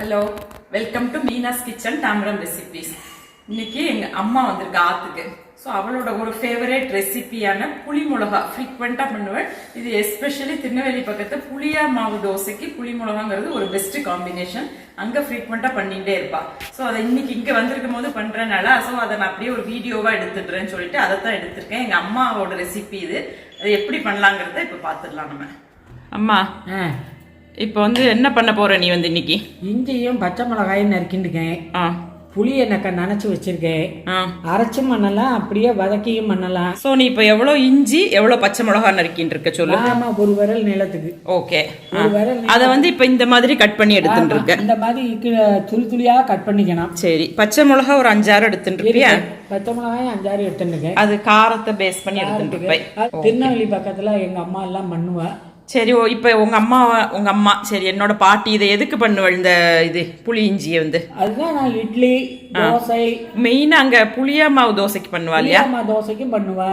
Hello welcome to Meena's kitchen Tambaram recipes இன்னைக்கு எங்க அம்மா வந்திருக்கா ஆத்துக்கு. ஸோ அவளோட ஒரு ஃபேவரட் ரெசிபியான புளி மிளகா ஃப்ரீக்வெண்ட்டாக பண்ணுவேன். இது எஸ்பெஷலி திருநெல்வேலி பக்கத்து புளியா மாவு தோசைக்கு புளி மிளகாங்கிறது ஒரு பெஸ்ட் காம்பினேஷன் அங்கே ஃப்ரீக்வெண்ட்டாக பண்ணிகிட்டே இருப்பா. ஸோ அதை இன்னைக்கு இங்கே வந்திருக்கும் போது பண்ணுறனால ஸோ அதை நான் அப்படியே ஒரு வீடியோவாக எடுத்துடுறேன்னு சொல்லிட்டு அதை தான் எடுத்திருக்கேன். எங்கள் அம்மாவோட ரெசிபி இது. அது எப்படி பண்ணலாங்கிறத இப்போ பார்த்துடலாம் நம்ம. அம்மா. ஆ. இப்போ வந்து என்ன பண்ண போற நீ வந்து இன்னைக்கு? இஞ்சியும் பச்சை மிளகாயும் நறுக்கிண்டுக்கேன் ஆ. புளியை நக்க நனைச்சி வச்சிருக்கேன். அரைச்சும் பண்ணலாம் அப்படியே வதக்கியும் பண்ணலாம் ஸோ நீ இப்போ எவ்வளோ இஞ்சி எவ்வளோ பச்சை மிளகா நறுக்கின்னு இருக்க சொல்லு. ஆமா ஒரு விரல் நீளத்துக்கு. ஓகே. ஒரு விரல் அதை வந்து இப்போ இந்த மாதிரி கட் பண்ணி எடுத்துட்டு இருக்க. இந்த மாதிரி துளி துளியா கட் பண்ணிக்கணும். சரி. பச்சை மிளகா ஒரு அஞ்சாறு எடுத்துட்டு இருப்பியா? பச்சை மிளகாயும் அஞ்சாறு எடுத்துருக்கேன் அது காரத்தை பேஸ் பண்ணி எடுத்துட்டு இருப்பேன். திருநெல்வேலி பக்கத்துல எங்க அம்மா எல்லாம் பண்ணுவா. சரி ஓ இப்போ உங்க அம்மா உங்க அம்மா சரி என்னோட பாட்டி இதை எதுக்கு பண்ணுவள் இந்த இது புளி இஞ்சியை வந்து? அதுதான் நான் இட்லி தோசை. மெயினா அங்க புளியா மாவு தோசைக்கு பண்ணுவா இல்லையா? அம்மா தோசைக்கும் பண்ணுவா.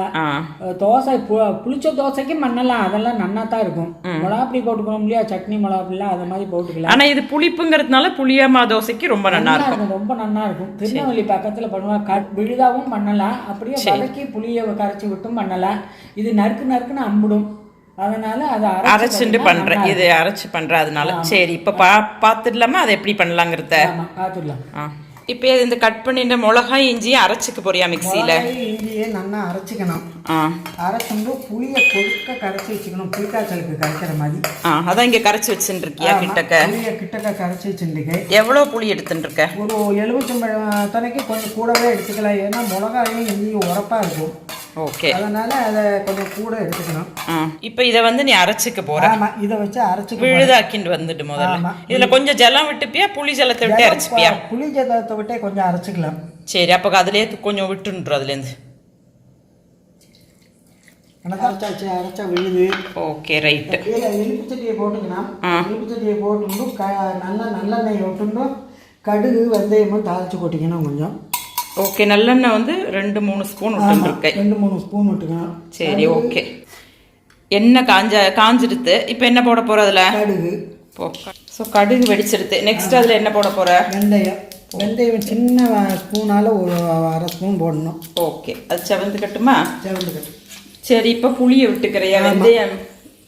தோசை புளிச்ச தோசைக்கும் பண்ணலாம். அதெல்லாம் நன்னா தான் இருக்கும் மிளகாப்பொடி போட்டுக்கணும் இல்லையா? சட்னி மிளகாப்பிலாம் அதை மாதிரி போட்டுக்கலாம். ஆனா இது புளிப்புங்கிறதுனால புளியா மாவு தோசைக்கு ரொம்ப நல்லா இருக்கும் ரொம்ப நல்லா இருக்கும் திருநெல்வேலி பக்கத்துல பண்ணுவா. கட் விழுதாவும் பண்ணலாம். அப்படியே வதக்கி புளியை கரைச்சி விட்டும் பண்ணலாம். இது நறுக்கு நறுக்குன்னு அம்பிடும். அதனால அதை அரைச்சுட்டு பண்றேன். இது அரைச்சு பண்றேன் அதனால. சரி இப்ப பா பாத்துடலாமா அதை எப்படி பண்ணலாங்கிறத? பார்த்துடலாம். ஆ. இப்ப இந்த கட் பண்ணிட்ட மிளகாய் இஞ்சியும் அரைச்சுக்க போறியா மிக்சியில? இஞ்சியை நல்லா அரைச்சிக்கணும். ஆ. அரைச்சுண்டு புளியை கொழுக்க கரைச்சி வச்சுக்கணும். புளிக்காய்ச்சலுக்கு கரைக்கிற மாதிரி. ஆ அதான் இங்க கரைச்சு வச்சுட்டு இருக்கியா ஆமா, கிட்டக்க? புளியை கிட்டக்க கரைச்சி வச்சுருக்கேன் எவ்வளவு புளி எடுத்துட்டு இருக்க ஒரு எலுமிச்சம்பழம் துணைக்கு கொஞ்சம் கூடவே எடுத்துக்கலாம். ஏன்னா மிளகாயும் இஞ்சியும் உரப்பா இருக்கும். ஓகே அதனால அதை கொஞ்சம் கூட எடுத்துக்கணும். இப்ப இத வந்து நீ அரைச்சுக்க போற. ஆமா இதை வச்சு அரைச்சிக்க விழுதாக்கிண்டு வந்துட்டு முதல்ல. இதுல கொஞ்சம் ஜலம் விட்டுப்பியா புளி ஜலத்தை விட்டு அரைச்சுப்பியா? புளி ஜலத்தை விட்டே கொஞ்சம் அரைச்சிக்கலாம். சரி அப்ப அதுலயே கொஞ்சம் விட்டுன்றோம் அதுல இருந்து எனக்கு அரைச்சாச்சு அரைச்சா விழுது. ஓகே ரைட்டு கீழே எலும்பு சட்டியை போட்டுக்கலாம். ஆ. எலும்பு சட்டியை போட்டுண்டு க நல்லா நல்லெண்ணெய் விட்டுண்டு கடுகு வெந்தயமும் தாளிச்சு கொட்டிக்கணும் கொஞ்சம். ஓகே நல்லெண்ணெய் வந்து ரெண்டு மூணு ஸ்பூன் விட்டு இருக்கேன் ரெண்டு மூணு ஸ்பூன் விட்டுக்கணும் சரி ஓகே. எண்ணெய் காஞ்ச காஞ்சிடுத்து. இப்போ என்ன போட போற அதுல? கடுகு. ஸோ கடுகு வெடிச்சிடுத்து. நெக்ஸ்ட் அதுல என்ன போட போற? வெந்தயம். வெந்தயம் சின்ன ஸ்பூனால ஒரு அரை ஸ்பூன் போடணும். ஓகே அது செவந்து கட்டுமா? செவந்து கட்டு. சரி இப்போ புளியை விட்டுக்கிறியா? வெந்தயம்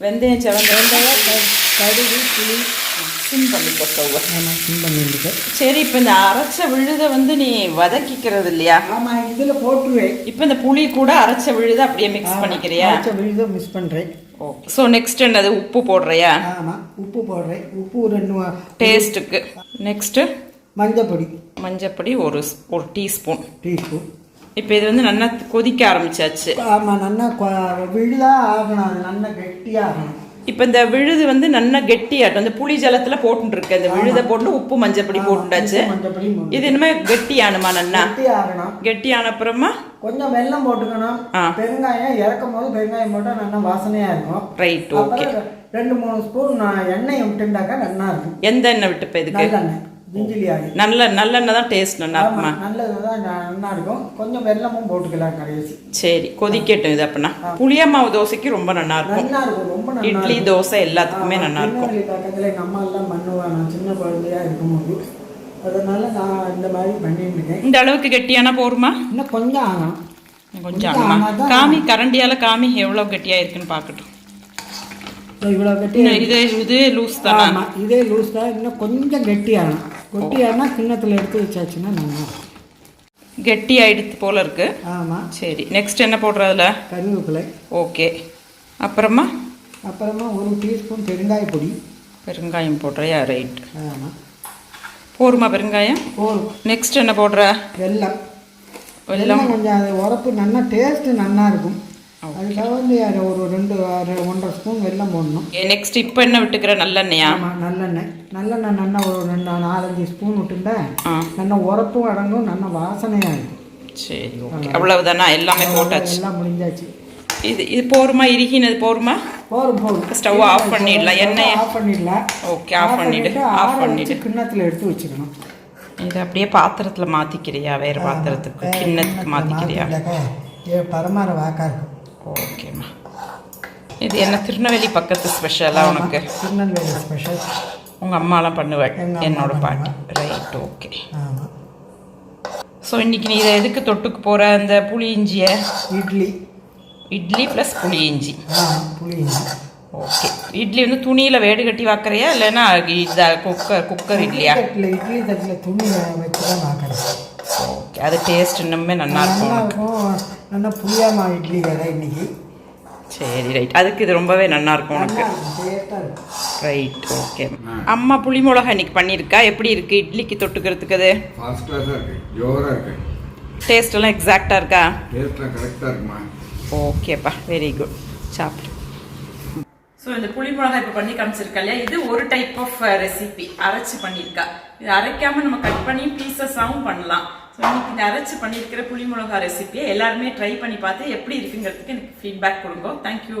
வெந்தயம் செவந்து வெந்தயம் கடுகு புளி சிம் பண்ணிக்கோ ஸ்டவ்வை ஆமாம் சிம் பண்ணிட்டு சரி இப்போ இந்த அரைச்ச விழுத வந்து நீ வதக்கிக்கிறது இல்லையா ஆமாம் இதில் போட்டுருவேன். இப்போ இந்த புளி கூட அரைச்ச விழுத அப்படியே மிக்ஸ் பண்ணிக்கிறியா? அரைச்ச விழுதை மிஸ் பண்ணுறேன் ஓகே ஸோ நெக்ஸ்ட் என்னது? உப்பு போடுறியா? ஆமாம் உப்பு போடுறேன். உப்பு ரெண்டு டேஸ்ட்டுக்கு நெக்ஸ்ட்டு மஞ்சப்பொடி. மஞ்சப்பொடி ஒரு ஒரு டீஸ்பூன் டீஸ்பூன் இப்போ இது வந்து நல்லா கொதிக்க ஆரம்பிச்சாச்சு. ஆமாம் நல்லா கொ- விழுதா ஆகணும். அது நல்லா கெட்டியாக ஆகணும் இப்போ இந்த விழுது வந்து நல்லா கெட்டியாட்டும். இந்த புளி ஜலத்துல போட்டுருக்கு இந்த விழுதை போட்டு உப்பு மஞ்சப்பொடி போட்டுட்டாச்சு மஞ்சப்பொடி மூணு. இது இனிமே கெட்டியானுமா நன்னா கெட்டி கெட்டியான அப்புறமா கொஞ்சம் வெல்லம் போட்டுக்கணும். பெருங்காயம் இறக்கும் போது பெருங்காயம் போட்டால் நல்லா வாசனையாக இருக்கும். Right okay. ரெண்டு மூணு ஸ்பூன் எண்ணெயை விட்டுண்டாக்கா நல்லா இருக்கும். எந்த எண்ணெய் விட்டுப்ப இதுக்கு? நல்ல நல்லெண்ணெய் தான் டேஸ்ட் நல்லா இருக்குமா? நல்லது தான் நல்லா இருக்கும் கொஞ்சம் வெல்லமும் போட்டுக்கலாம் கடைசி. சரி கொதிக்கட்டும் இது அப்படின்னா புளிய மாவு தோசைக்கு ரொம்ப நல்லா இருக்கும் நல்லா இருக்கும் ரொம்ப நல்லா இட்லி தோசை எல்லாத்துக்குமே நல்லா இருக்கும் பக்கத்தில் எங்கள் அம்மா எல்லாம் பண்ணுவேன் நான் சின்ன குழந்தையா இருக்கும்போது. அதனால நான் இந்த மாதிரி பண்ணிட்டு இருக்கேன் இந்த அளவுக்கு கெட்டியானா போருமா? இன்னும் கொஞ்சம் ஆகணும். கொஞ்சம் ஆகுமா காமி கரண்டியால காமி எவ்வளவு கெட்டியா இருக்குன்னு பார்க்கட்டும். இவ்வளோ கெட்டி இது இது லூஸ் தானா? ஆமாம் இதே லூஸ் தான். இன்னும் கொஞ்சம் கெட்டியாகணும் கெட்டியானா கிண்ணத்தில் எடுத்து வச்சாச்சுன்னா நல்லா கெட்டி ஆயிடுத்து போல இருக்கு. ஆமாம் சரி நெக்ஸ்ட் என்ன போடுறதுல கருவேப்பிலை. ஓகே. அப்புறமா? அப்புறமா ஒரு டீஸ்பூன் பெருங்காய பொடி. பெருங்காயம் போடுறியா? ரைட் ஆமாம் போருமா பெருங்காயம்? போதும் நெக்ஸ்ட் என்ன போடுற? வெல்லம். வெல்லம். கொஞ்சம் அது உரப்பு நல்லா டேஸ்ட்டு நல்லா இருக்கும். அதுக்காக வந்து ஒரு ரெண்டு ஒன்றரை ஸ்பூன் வெல்லம் போடணும். நெக்ஸ்ட் இப்போ என்ன விட்டுக்கிற? நல்லெண்ணெயா? ஆமாம் நல்லெண்ணெய். நல்லெண்ணெய் நல்லா ஒரு ரெண்டு நாலஞ்சு ஸ்பூன் விட்டுண்டா நல்லா உரப்பும் அடங்கும் நல்லா வாசனையாக இருக்கும் சரி ஓகே அவ்வளவுதானா? எல்லாமே போட்டாச்சு. எல்லாம் முடிஞ்சாச்சு. இது இது போருமா இறுகினது போருமா? போதும் போதும் ஸ்டவ் ஆஃப் பண்ணிடலாம். எண்ணெயை? ஆஃப் பண்ணிடலாம். ஓகே ஆஃப் பண்ணிடு. ஆஃப் பண்ணிடு. கிண்ணத்தில் எடுத்து வச்சுக்கணும். இதை அப்படியே பாத்திரத்துல மாத்திக்கிறியா? வேற பாத்திரத்துக்கு கிண்ணத்துக்கு மாத்திக்கிறியா? ஏ பரமாற வாக்கா இருக்கும் ஓகேம்மா. இது என்ன திருநெல்வேலி பக்கத்து ஸ்பெஷலா உனக்கு? திருநெல்வேலி ஸ்பெஷல் உங்க அம்மாலாம் பண்ணுவேன் என்னோட பாட்டி. ரைட் ஓகே ஸோ இன்னைக்கு நீ இதை எதுக்கு தொட்டுக்கு போற அந்த புளி இஞ்சிய? இட்லி. இட்லி ப்ளஸ் புளி இஞ்சி. புளி இஞ்சி. ஓகே இட்லி வந்து துணியில வேடு கட்டி வாக்குறியா? இல்லைன்னா இத குக்கர் குக்கர் இட்லியா? தட்டில் இட்லி தட்டில் துணி வச்சு தான் ஓகே அது டேஸ்ட் இன்னுமே நல்லா இருக்கும் நல்லா புளியாமா இட்லி வேற இன்னைக்கு? சரி ரைட் அதுக்கு இது ரொம்பவே நல்லா இருக்கும் உனக்கு. ரைட் ஓகே அம்மா புளி மிளகா இன்னைக்கு பண்ணியிருக்கா? எப்படி இருக்கு? இட்லிக்கு தொட்டுக்கிறதுக்கு அது டேஸ்ட் எல்லாம் எக்ஸாக்டா இருக்கா? ஓகேப்பா வெரி குட் சாப்பிடு. ஸோ இந்த புளி மிளகா இப்போ பண்ணி காமிச்சிருக்கா இல்லையா? இது ஒரு டைப் ஆஃப் ரெசிபி அரைச்சு பண்ணியிருக்கா. இது அரைக்காம நம்ம கட் பண்ணி பீசஸாகவும் பண்ணலாம். இன்னைக்கு இந்த அரைச்சி பண்ணியிருக்கிற புளி மிளகா ரெசிபியை எல்லாருமே ட்ரை பண்ணி பார்த்து எப்படி இருக்குங்கிறதுக்கு எனக்கு ஃபீட்பேக் கொடுங்க. தேங்க்யூ